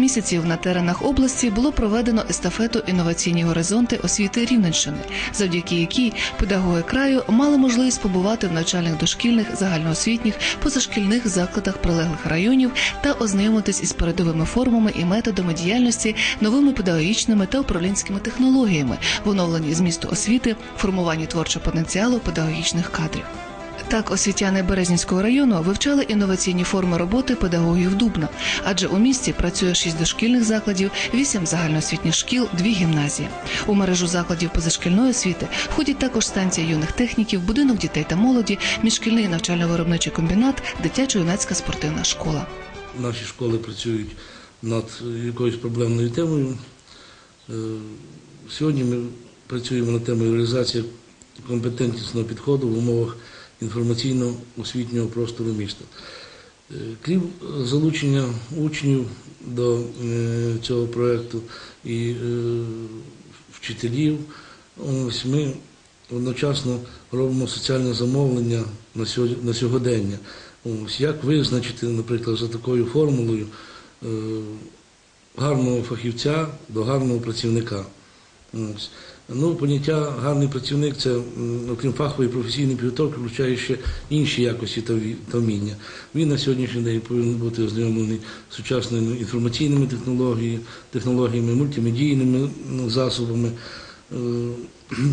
Місяців на теренах області було проведено естафету інноваційні горизонти освіти Рівненщини, завдяки якій педагоги краю мали можливість побувати в навчальних дошкільних, загальноосвітніх, позашкільних закладах прилеглих районів та ознайомитись із передовими формами і методами діяльності, новими педагогічними та управлінськими технологіями в оновленні змісту освіти, формуванні творчого потенціалу педагогічних кадрів. Так, освітяни Березнівського району вивчали інноваційні форми роботи педагогів Дубна, адже у місті працює шість дошкільних закладів, вісім загальноосвітніх шкіл, дві гімназії. У мережу закладів позашкільної освіти входять також станція юних техніків, будинок дітей та молоді, міжшкільний навчально-виробничий комбінат, дитячо-юнацька спортивна школа. Наші школи працюють над якоюсь проблемною темою. Е, Сьогодні ми працюємо над темою реалізації компетентнісного підходу в умовах інформаційно-освітнього простору міста. Е, Крім залучення учнів до е, цього проєкту і е, вчителів, ось ми одночасно робимо соціальне замовлення на сьогодення. Ось як визначити, наприклад, за такою формулою е, гарного фахівця до гарного працівника. Ось. Ну, поняття гарний працівник це, окрім фахової професійної підготовки, включає ще інші якості та вміння. Він на сьогоднішній день повинен бути ознайомлений сучасними інформаційними технологіями, технологіями, мультимедійними засобами, е,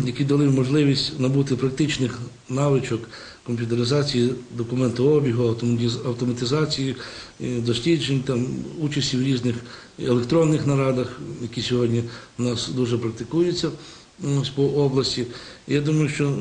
які дали можливість набути практичних навичок комп'ютеризації документообігу, автоматиз- автоматизації е, досліджень, там, участі в різних електронних нарадах, які сьогодні у нас дуже практикуються по області. Я думаю, що е,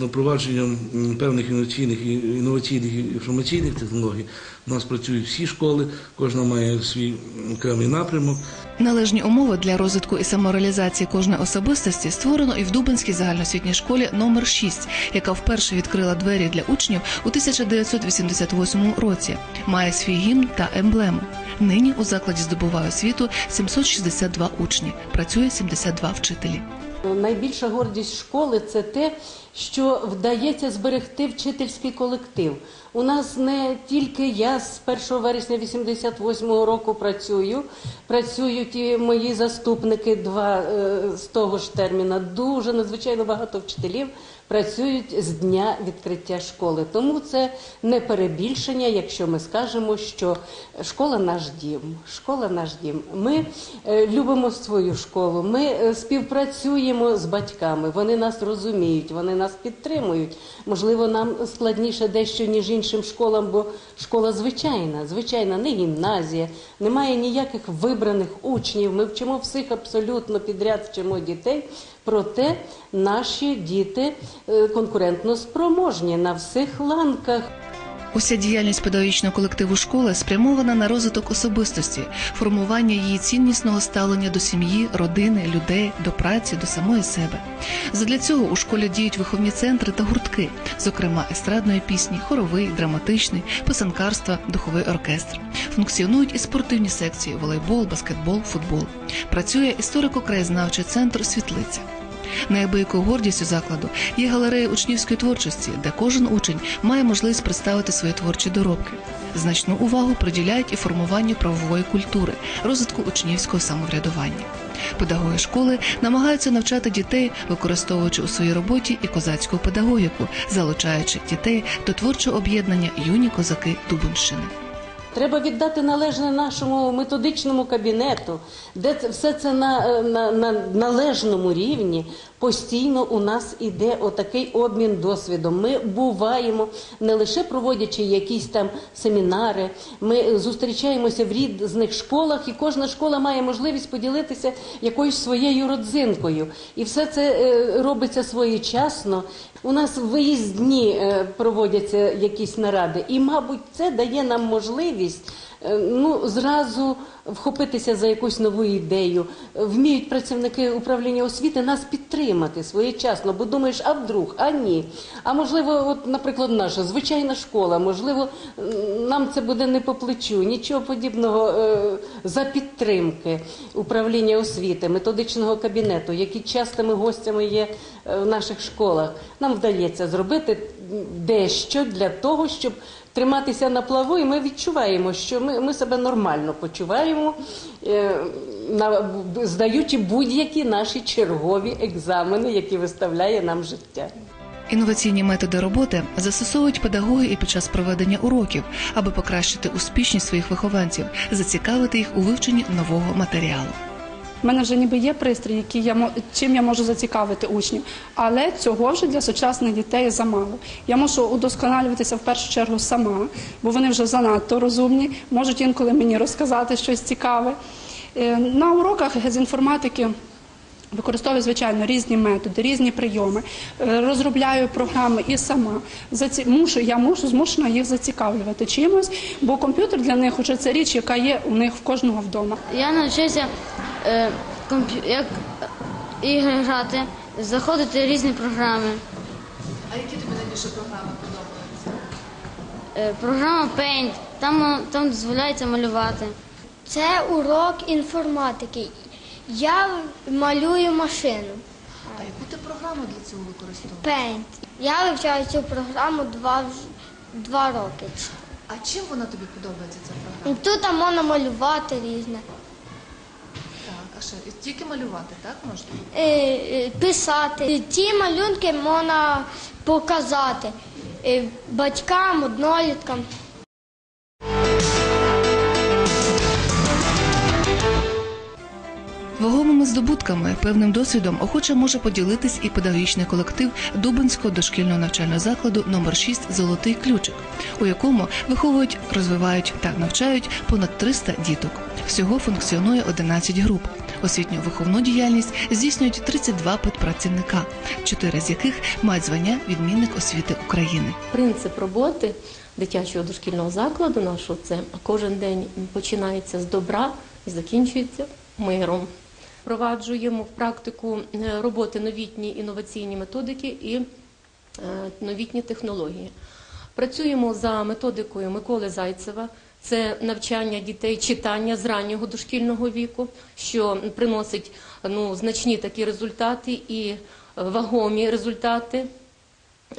напровадженням певних інноваційних і інноваційних інформаційних технологій у нас працюють всі школи, кожна має свій окремий напрямок. Належні умови для розвитку і самореалізації кожної особистості створено і в Дубинській загальноосвітній школі номер 6, яка вперше відкрила двері для учнів у 1988 році. Має свій гімн та емблему. Нині у закладі здобуває освіту 762 учні, працює 72 вчителі. Найбільша гордість школи це те, що вдається зберегти вчительський колектив. У нас не тільки я з 1 вересня 88-го року працюю, працюють і мої заступники два е, з того ж терміна. Дуже надзвичайно багато вчителів працюють з дня відкриття школи. Тому це не перебільшення, якщо ми скажемо, що школа наш дім. Школа наш дім. Ми е, любимо свою школу. Ми е, співпрацюємо з батьками. Вони нас розуміють, вони нас підтримують. Можливо, нам складніше дещо ніж іншим школам, бо школа звичайна, звичайна, не гімназія, немає ніяких вибраних учнів. Ми вчимо всіх абсолютно підряд, вчимо дітей. Проте наші діти е, конкурентно спроможні на всіх ланках. Уся діяльність педагогічного колективу школи спрямована на розвиток особистості, формування її ціннісного ставлення до сім'ї, родини, людей, до праці, до самої себе. Задля цього у школі діють виховні центри та гуртки, зокрема естрадної пісні, хоровий, драматичний, писанкарства, духовий оркестр. Функціонують і спортивні секції: волейбол, баскетбол, футбол. Працює історико-краєзнавчий центр Світлиця. Неабиякою гордістю закладу є галерея учнівської творчості, де кожен учень має можливість представити свої творчі доробки. Значну увагу приділяють і формуванню правової культури, розвитку учнівського самоврядування. Педагоги школи намагаються навчати дітей, використовуючи у своїй роботі і козацьку педагогіку, залучаючи дітей до творчого об'єднання юні козаки Дубинщини. Треба віддати належне нашому методичному кабінету, де все це на, е, на, на належному рівні. Постійно у нас іде отакий обмін досвідом. Ми буваємо не лише проводячи якісь там семінари, ми зустрічаємося в різних школах, і кожна школа має можливість поділитися якоюсь своєю родзинкою. І все це е, робиться своєчасно. У нас виїздні е, проводяться якісь наради, і, мабуть, це дає нам можливість ну, зразу вхопитися за якусь нову ідею. Вміють працівники управління освіти нас підтримати своєчасно, бо думаєш, а вдруг, а ні. А можливо, от, наприклад, наша звичайна школа, можливо, нам це буде не по плечу, нічого подібного е, за підтримки управління освіти, методичного кабінету, які частими гостями є е, в наших школах. Нам вдається зробити дещо для того, щоб триматися на плаву, і ми відчуваємо, що ми, ми себе нормально почуваємо, е, на, здаючи будь-які наші чергові екзамени, які виставляє нам життя. Інноваційні методи роботи застосовують педагоги і під час проведення уроків, аби покращити успішність своїх вихованців, зацікавити їх у вивченні нового матеріалу. У мене вже ніби є пристрій, який я чим я можу зацікавити учнів, але цього вже для сучасних дітей замало. Я можу удосконалюватися в першу чергу сама, бо вони вже занадто розумні, можуть інколи мені розказати щось цікаве. Е, На уроках з інформатики. Використовую, звичайно, різні методи, різні прийоми, Е, розробляю програми і сама. Заці... Мушу, я мушу змушена їх зацікавлювати чимось, бо комп'ютер для них уже це річ, яка є у них в кожного вдома. Я навчився е, комп'ю- як ігри грати, заходити в різні програми. А які тобі найбільше програми подобаються? Е, програма Paint, там, е, там дозволяється малювати. Це урок інформатики. Я малюю машину. А яку ти програму для цього використовуєш? Paint. Я вивчаю цю програму два, два роки. А чим вона тобі подобається ця програма? І Тут там можна малювати різне. А ще тільки малювати, так можна? Е, е, Писати. Ті малюнки можна показати е, батькам, одноліткам. Вагомими здобутками, певним досвідом охоче може поділитись і педагогічний колектив Дубинського дошкільного навчального закладу номер 6 Золотий ключик, у якому виховують, розвивають та навчають понад 300 діток. Всього функціонує 11 груп. Освітню виховну діяльність здійснюють 32 педпрацівника, чотири з яких мають звання відмінник освіти України. Принцип роботи дитячого дошкільного закладу нашого це кожен день починається з добра і закінчується миром. Впроваджуємо в практику е, роботи новітні інноваційні методики і е, новітні технології. Працюємо за методикою Миколи Зайцева. Це навчання дітей читання з раннього дошкільного віку, що приносить ну, значні такі результати і е, вагомі результати.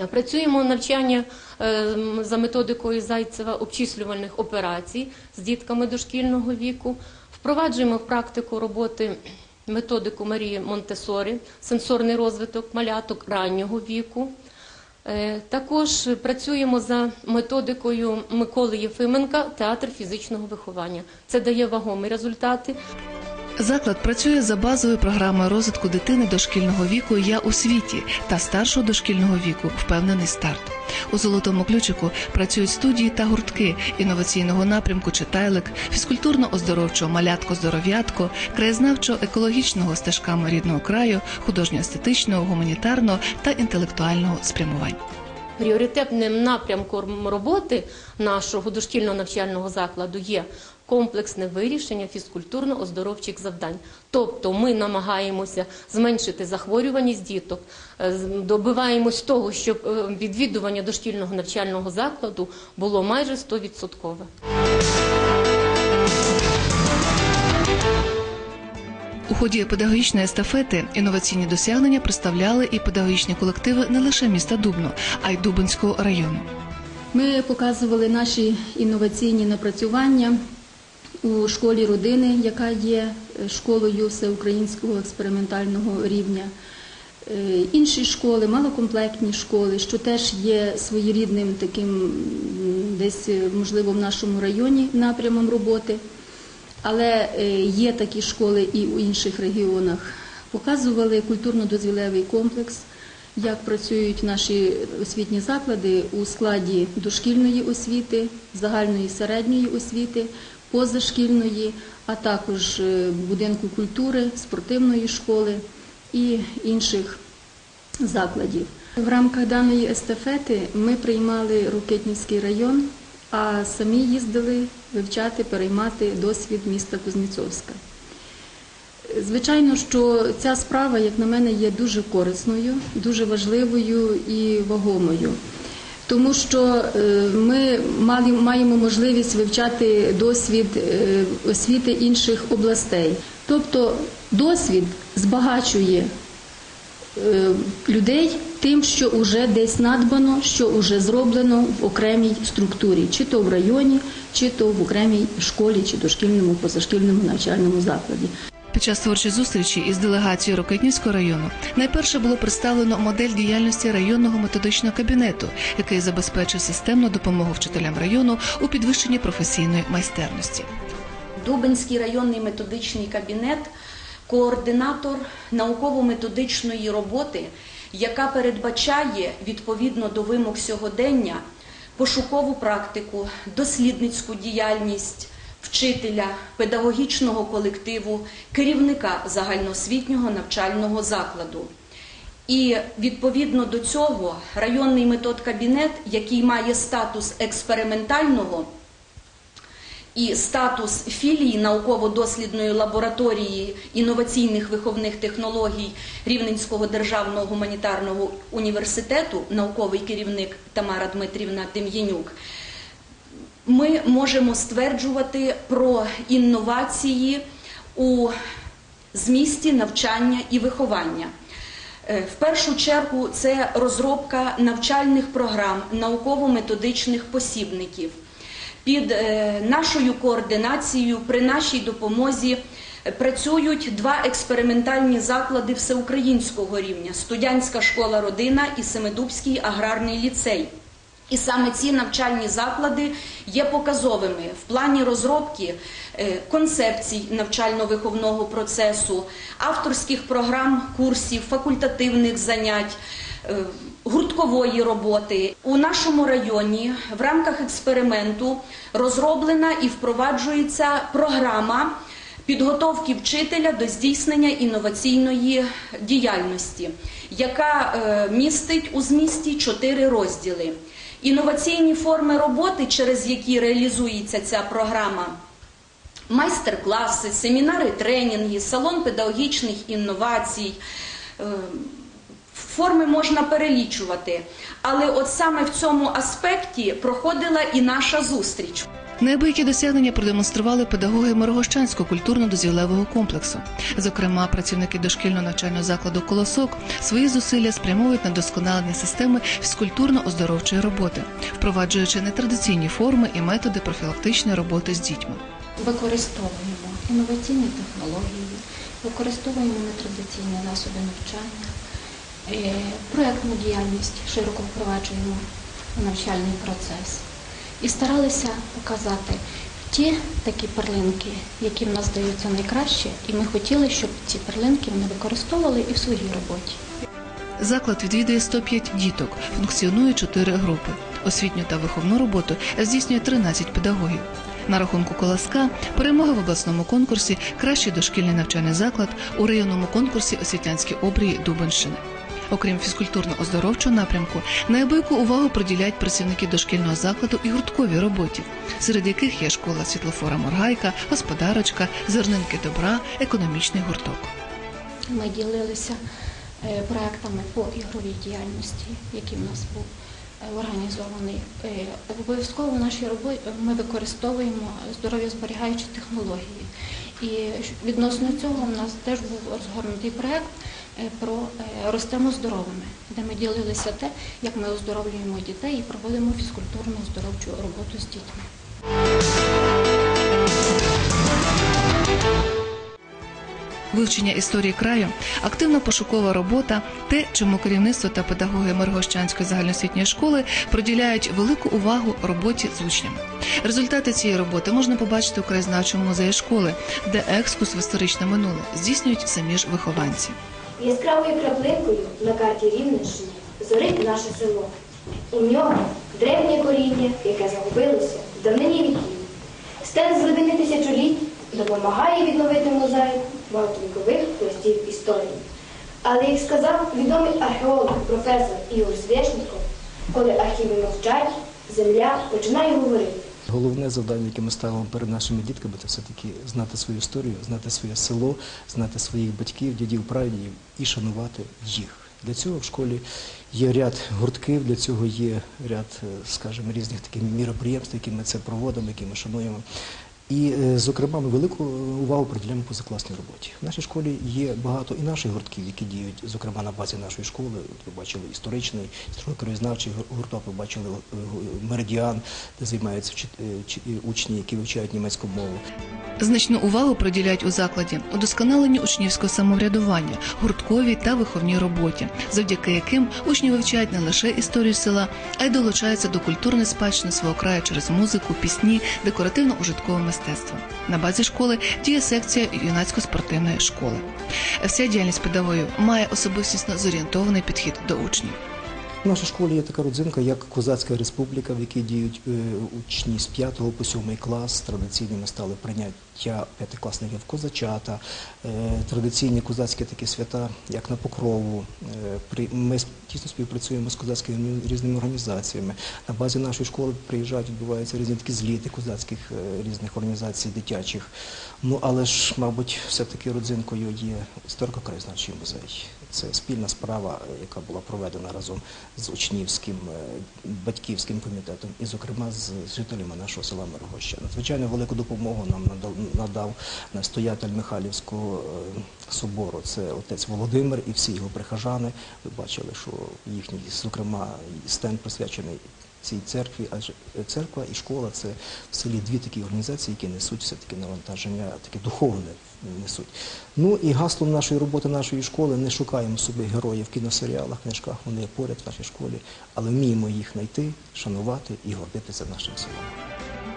Працюємо навчання е, за методикою Зайцева обчислювальних операцій з дітками дошкільного віку. Впроваджуємо в практику роботи методику Марії Монтесорі, сенсорний розвиток маляток раннього віку. Е, Також працюємо за методикою Миколи Єфименка театр фізичного виховання. Це дає вагомі результати. Заклад працює за базовою програмою розвитку дитини дошкільного віку Я у світі та старшого дошкільного віку Впевнений старт. У золотому ключику працюють студії та гуртки інноваційного напрямку Читайлик, фізкультурно-оздоровчого малятко здоров'ятко, краєзнавчо-екологічного стежками рідного краю, художньо-естетичного, гуманітарного та інтелектуального спрямувань. Пріоритетним напрямком роботи нашого дошкільного навчального закладу є комплексне вирішення фізкультурно-оздоровчих завдань. Тобто ми намагаємося зменшити захворюваність діток, е, добиваємось того, щоб е, відвідування дошкільного навчального закладу було майже 100%. У ході педагогічної естафети інноваційні досягнення представляли і педагогічні колективи не лише міста Дубно, а й Дубинського району. Ми показували наші інноваційні напрацювання у школі родини, яка є е, школою всеукраїнського експериментального рівня. Е, Інші школи, малокомплектні школи, що теж є своєрідним таким десь, е, можливо, в нашому районі напрямом роботи. Але е, є такі школи і у інших регіонах. Показували культурно-дозвілевий комплекс, як працюють наші освітні заклади у складі дошкільної освіти, загальної середньої освіти, позашкільної, а також е, будинку культури, спортивної школи і інших закладів. В рамках даної естафети ми приймали Рокитнівський район, а самі їздили вивчати, переймати досвід міста Кузнєцовська. Звичайно, що ця справа, як на мене, є дуже корисною, дуже важливою і вагомою. Тому що е, ми мали- маємо можливість вивчати досвід е, освіти інших областей. Тобто досвід збагачує людей тим, що вже десь надбано, що вже зроблено в окремій структурі, чи то в районі, чи то в окремій школі, чи дошкільному позашкільному навчальному закладі. Під час творчої зустрічі із делегацією Рокитнівського району найперше було представлено модель діяльності районного методичного кабінету, який забезпечує системну допомогу вчителям району у підвищенні професійної майстерності. Дубинський районний методичний кабінет, координатор науково-методичної роботи, яка передбачає відповідно до вимог сьогодення пошукову практику, дослідницьку діяльність вчителя, педагогічного колективу, керівника загальноосвітнього навчального закладу. І відповідно до цього районний метод-кабінет, який має статус експериментального, і статус філії науково-дослідної лабораторії інноваційних виховних технологій Рівненського державного гуманітарного університету, науковий керівник Тамара Дмитрівна Дем'янюк, ми можемо стверджувати про інновації у змісті навчання і виховання. Е, В першу чергу це розробка навчальних програм, науково-методичних посібників. Під е, нашою координацією, при нашій допомозі е, працюють два експериментальні заклади всеукраїнського рівня: Студянська школа родина і Семидубський аграрний ліцей. І саме ці навчальні заклади є показовими в плані розробки е, концепцій навчально-виховного процесу, авторських програм, курсів, факультативних занять. Е, Гурткової роботи у нашому районі в рамках експерименту розроблена і впроваджується програма підготовки вчителя до здійснення інноваційної діяльності, яка е, містить у змісті чотири розділи. Інноваційні форми роботи, через які реалізується ця програма, майстер-класи, семінари, тренінги, салон педагогічних інновацій. Форми можна перелічувати, але от саме в цьому аспекті проходила і наша зустріч. Неабиякі досягнення продемонстрували педагоги Мирогощанського культурно-дозвілевого комплексу. Зокрема, працівники дошкільного навчального закладу Колосок свої зусилля спрямовують на досконалення системи фізкультурно-оздоровчої роботи, впроваджуючи нетрадиційні форми і методи профілактичної роботи з дітьми. Використовуємо інноваційні технології, використовуємо нетрадиційні засоби навчання, проєктну діяльність широко впроваджуємо у навчальний процес. І старалися показати ті такі перлинки, які в нас здаються найкраще, і ми хотіли, щоб ці перлинки вони використовували і в своїй роботі. Заклад відвідує 105 діток, функціонує 4 групи. Освітню та виховну роботу здійснює 13 педагогів. На рахунку колоска перемога в обласному конкурсі Кращий дошкільний навчальний заклад у районному конкурсі Освітянські обрії Дубенщини. Окрім фізкультурно-оздоровчого напрямку, неабияку увагу приділяють працівники дошкільного закладу і гуртковій роботі, серед яких є школа світлофора Моргайка, господарочка, зернинки добра, економічний гурток. Ми ділилися е, проектами по ігровій діяльності, який в нас був е, організований. Е, Обов'язково в нашій роботі ми використовуємо здоров'язберігаючі технології. І відносно цього в нас теж був розгорнутий проект про е, ростемо здоровими, де ми ділилися те, як ми оздоровлюємо дітей і проводимо фізкультурну оздоровчу роботу з дітьми. Вивчення історії краю, активна пошукова робота, те, чому керівництво та педагоги Миргощанської загальноосвітньої школи приділяють велику увагу роботі з учнями. Результати цієї роботи можна побачити у краєзнавчому музеї школи, де екскурс в історичне минуле здійснюють самі ж вихованці. Яскравою краплинкою на карті Рівненщини зорить наше село. У нього древнє коріння, яке загубилося в давнині віків. Стенд з глибини тисячоліть допомагає відновити мозаїку багатовікових пластів історії. Але, як сказав відомий археолог професор Ігор Свєшников, коли архіви мовчать, земля починає говорити. Головне завдання, яке ми ставимо перед нашими дітками, це все-таки знати свою історію, знати своє село, знати своїх батьків, дідів, прадідів і шанувати їх. Для цього в школі є ряд гуртків, для цього є ряд, е, скажімо, різних таких міроприємств, які ми це проводимо, які ми шануємо. І, е, зокрема, ми велику увагу приділяємо позакласній роботі. В нашій школі є багато і наших гуртків, які діють, зокрема, на базі нашої школи. От Ви бачили історичний, історико-краєзнавчий гур- гурток, ви бачили е, меридіан, де займаються е, е, учні, які вивчають німецьку мову. Значну увагу приділяють у закладі удосконаленню учнівського самоврядування, гуртковій та виховній роботі, завдяки яким учні вивчають не лише історію села, а й долучаються до культурної спадщини свого краю через музику, пісні, декоративно-ужиткове мистецтво. На базі школи діє секція юнацько-спортивної школи. Вся діяльність педагогів має особистісно зорієнтований підхід до учнів. В нашій школі є така родзинка, як Козацька республіка, в якій діють е, учні з 5 по 7 клас. Традиційними стали прийняття п'ятикласників козачата, е, традиційні козацькі такі свята, як на Покрову. Е, Ми тісно співпрацюємо з козацькими різними організаціями. На базі нашої школи приїжджають, відбуваються різні такі зліти козацьких різних організацій дитячих. Ну але ж, мабуть, все-таки родзинкою є історико-краєзнавчий музей. Це спільна справа, е, яка була проведена разом з учнівським е, батьківським комітетом і, зокрема, з жителями нашого села Мирогоща. Надзвичайно велику допомогу нам надав, настоятель Михайлівського е, собору. Це отець Володимир і всі його прихожани. Ви бачили, що їхній, зокрема, стенд присвячений цій церкві, адже церква і школа це в селі дві такі організації, які несуть все-таки навантаження, таке духовне несуть. Ну і гаслом нашої роботи, нашої школи не шукаємо собі героїв в кіносеріалах, книжках, вони поряд в нашій школі, але вміємо їх знайти, шанувати і гордитися нашим селом.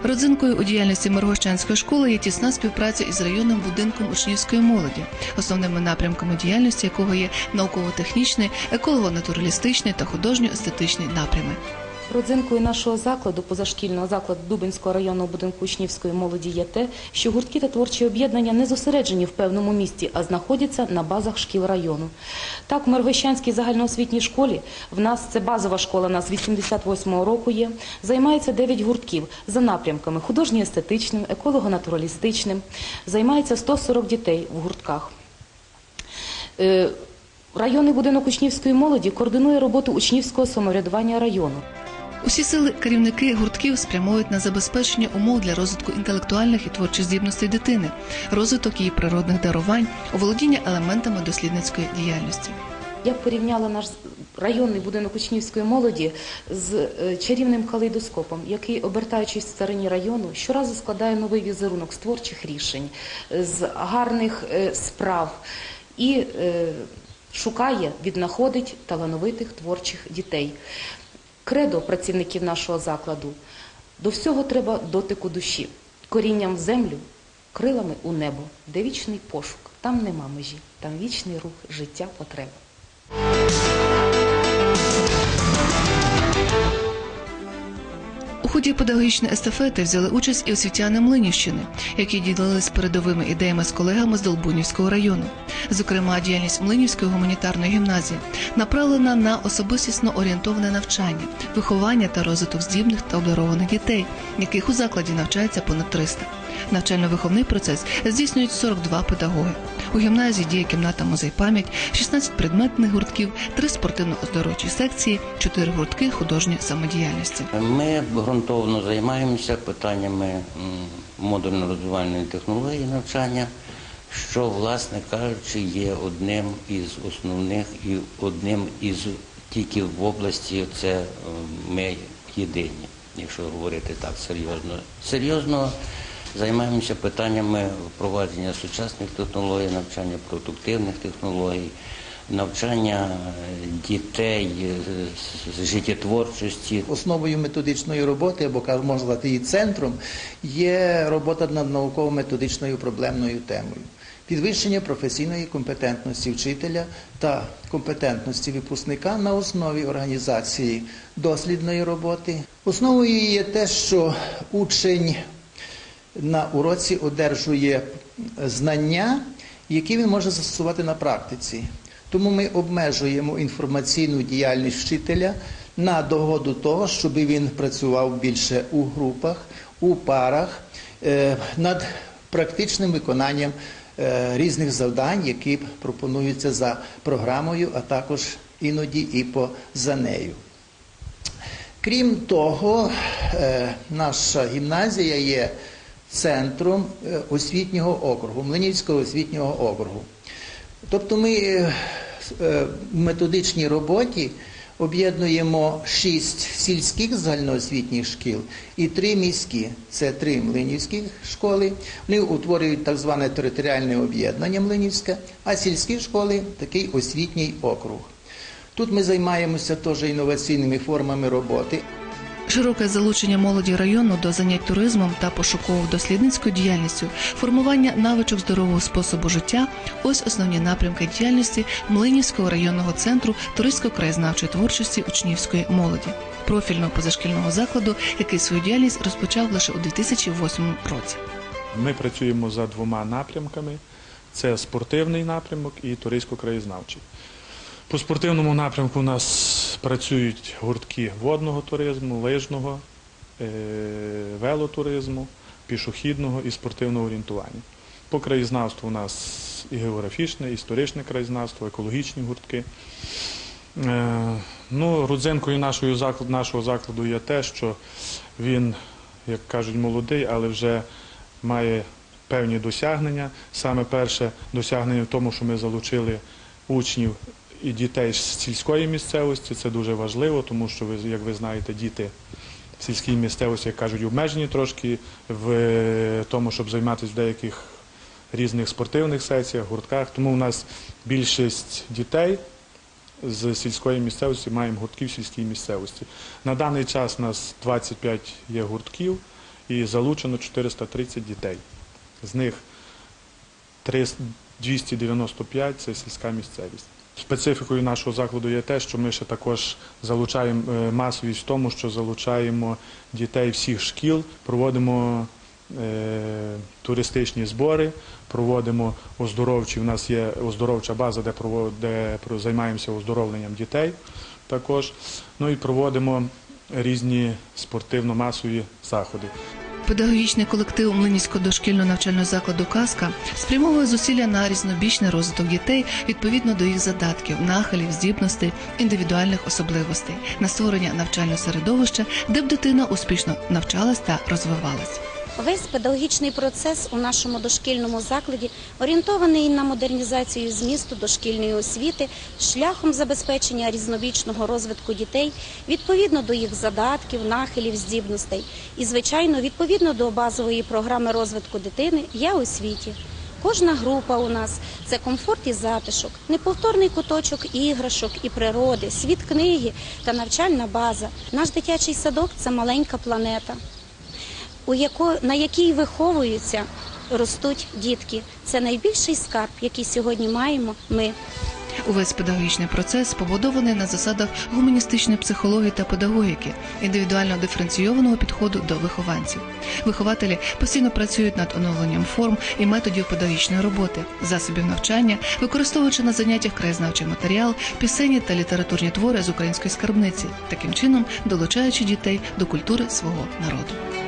Родзинкою у діяльності Миргощанської школи є тісна співпраця із районним будинком учнівської молоді, основними напрямками діяльності якого є науково-технічний, еколого-натуралістичний та художньо-естетичний напрями. Родзинкою нашого закладу, позашкільного закладу Дубинського районного будинку учнівської молоді є те, що гуртки та творчі об'єднання не зосереджені в певному місті, а знаходяться на базах шкіл району. Так, в Миргощанській загальноосвітній школі в нас це базова школа, нас 88-го року є. Займається 9 гуртків за напрямками художньо-естетичним, еколого-натуралістичним. Займається 140 дітей в гуртках. Е, Районний будинок учнівської молоді координує роботу учнівського самоврядування району. Усі сили керівники гуртків спрямують на забезпечення умов для розвитку інтелектуальних і творчих здібностей дитини, розвиток її природних дарувань, оволодіння елементами дослідницької діяльності. Я порівняла наш районний будинок учнівської молоді з е, чарівним калейдоскопом, який, обертаючись в стороні району, щоразу складає новий візерунок з творчих рішень, з гарних е, справ і е, шукає, віднаходить талановитих творчих дітей. Кредо працівників нашого закладу. До всього треба дотику душі, корінням в землю, крилами у небо, де вічний пошук, там нема межі, там вічний рух життя потреби. Ході педагогічної естафети взяли участь і освітяни Млинівщини, які ділились передовими ідеями з колегами з Долбунівського району. Зокрема, діяльність Млинівської гуманітарної гімназії направлена на особистісно орієнтоване навчання, виховання та розвиток здібних та обдарованих дітей, яких у закладі навчається понад 300. Навчально-виховний процес здійснюють 42 педагоги. У гімназії діє кімната музей пам'ять, 16 предметних гуртків, 3 спортивно-оздоровчі секції, 4 гуртки художньої самодіяльності. Ми ґрунтовно займаємося питаннями модульно-розвивальної технології навчання, що, власне кажучи, є одним із основних і одним із тільки в області це ми єдині, якщо говорити так серйозно. Серйозно займаємося питаннями впровадження сучасних технологій, навчання продуктивних технологій, навчання е, дітей е, з- життєтворчості. Основою методичної роботи, або можна сказати, її центром, є робота над науково-методичною проблемною темою. Підвищення професійної компетентності вчителя та компетентності випускника на основі організації дослідної роботи. Основою є те, що учень на уроці одержує знання, які він може застосувати на практиці. Тому ми обмежуємо інформаційну діяльність вчителя на догоду того, щоб він працював більше у групах, у парах е, над практичним виконанням е, різних завдань, які пропонуються за програмою, а також іноді і поза нею. Крім того, е, наша гімназія є центром е, освітнього округу, Млинівського освітнього округу. Тобто ми е, е, в методичній роботі об'єднуємо шість сільських загальноосвітніх шкіл і три міські. Це три млинівські школи. Вони утворюють так зване територіальне об'єднання Млинівське, а сільські школи такий освітній округ. Тут ми займаємося теж інноваційними формами роботи. Широке залучення молоді району до занять туризмом та пошуково-дослідницькою діяльністю, формування навичок здорового способу життя ось основні напрямки діяльності Млинівського районного центру туристсько-краєзнавчої творчості учнівської молоді, профільного позашкільного закладу, який свою діяльність розпочав лише у 2008 році. Ми працюємо за двома напрямками: це спортивний напрямок і туристсько-краєзнавчий. По спортивному напрямку у нас працюють гуртки водного туризму, лижного, е, велотуризму, пішохідного і спортивного орієнтування. По краєзнавству у нас і географічне, і історичне краєзнавство, екологічні гуртки. Е, Ну, родзинкою нашого нашого закладу є те, що він, як кажуть, молодий, але вже має певні досягнення. Саме перше досягнення в тому, що ми залучили учнів і дітей з сільської місцевості. Це дуже важливо, тому що як ви знаєте, діти в сільській місцевості, як кажуть, обмежені трошки в тому, щоб займатися в деяких різних спортивних сесіях, гуртках. Тому у нас більшість дітей з сільської місцевості маємо гуртків в сільській місцевості. На даний час у нас 25 є гуртків і залучено 430 дітей. З них 295 це сільська місцевість. Специфікою нашого закладу є те, що ми ще також залучаємо е, масовість в тому, що залучаємо дітей всіх шкіл, проводимо е, туристичні збори, проводимо оздоровчі. У нас є оздоровча база, де де займаємося оздоровленням дітей також. Ну і проводимо різні спортивно-масові заходи. Педагогічний колектив Млинівського дошкільного навчального закладу Казка спрямовує зусилля на різнобічний розвиток дітей відповідно до їх задатків, нахилів, здібностей, індивідуальних особливостей, на створення навчального середовища, де б дитина успішно навчалась та розвивалась. Весь педагогічний процес у нашому дошкільному закладі орієнтований на модернізацію змісту дошкільної освіти шляхом забезпечення різнобічного розвитку дітей відповідно до їх задатків, нахилів, здібностей і, звичайно, відповідно до базової програми розвитку дитини «Я у світі». Кожна група у нас це комфорт і затишок, неповторний куточок іграшок і природи, світ книги та навчальна база. Наш дитячий садок це маленька планета у яко, на якій виховуються, ростуть дітки. Це найбільший скарб, який сьогодні маємо ми. Увесь педагогічний процес побудований на засадах гуманістичної психології та педагогіки, індивідуально диференційованого підходу до вихованців. Вихователі постійно працюють над оновленням форм і методів педагогічної роботи, засобів навчання, використовуючи на заняттях краєзнавчий матеріал, пісенні та літературні твори з української скарбниці, таким чином долучаючи дітей до культури свого народу.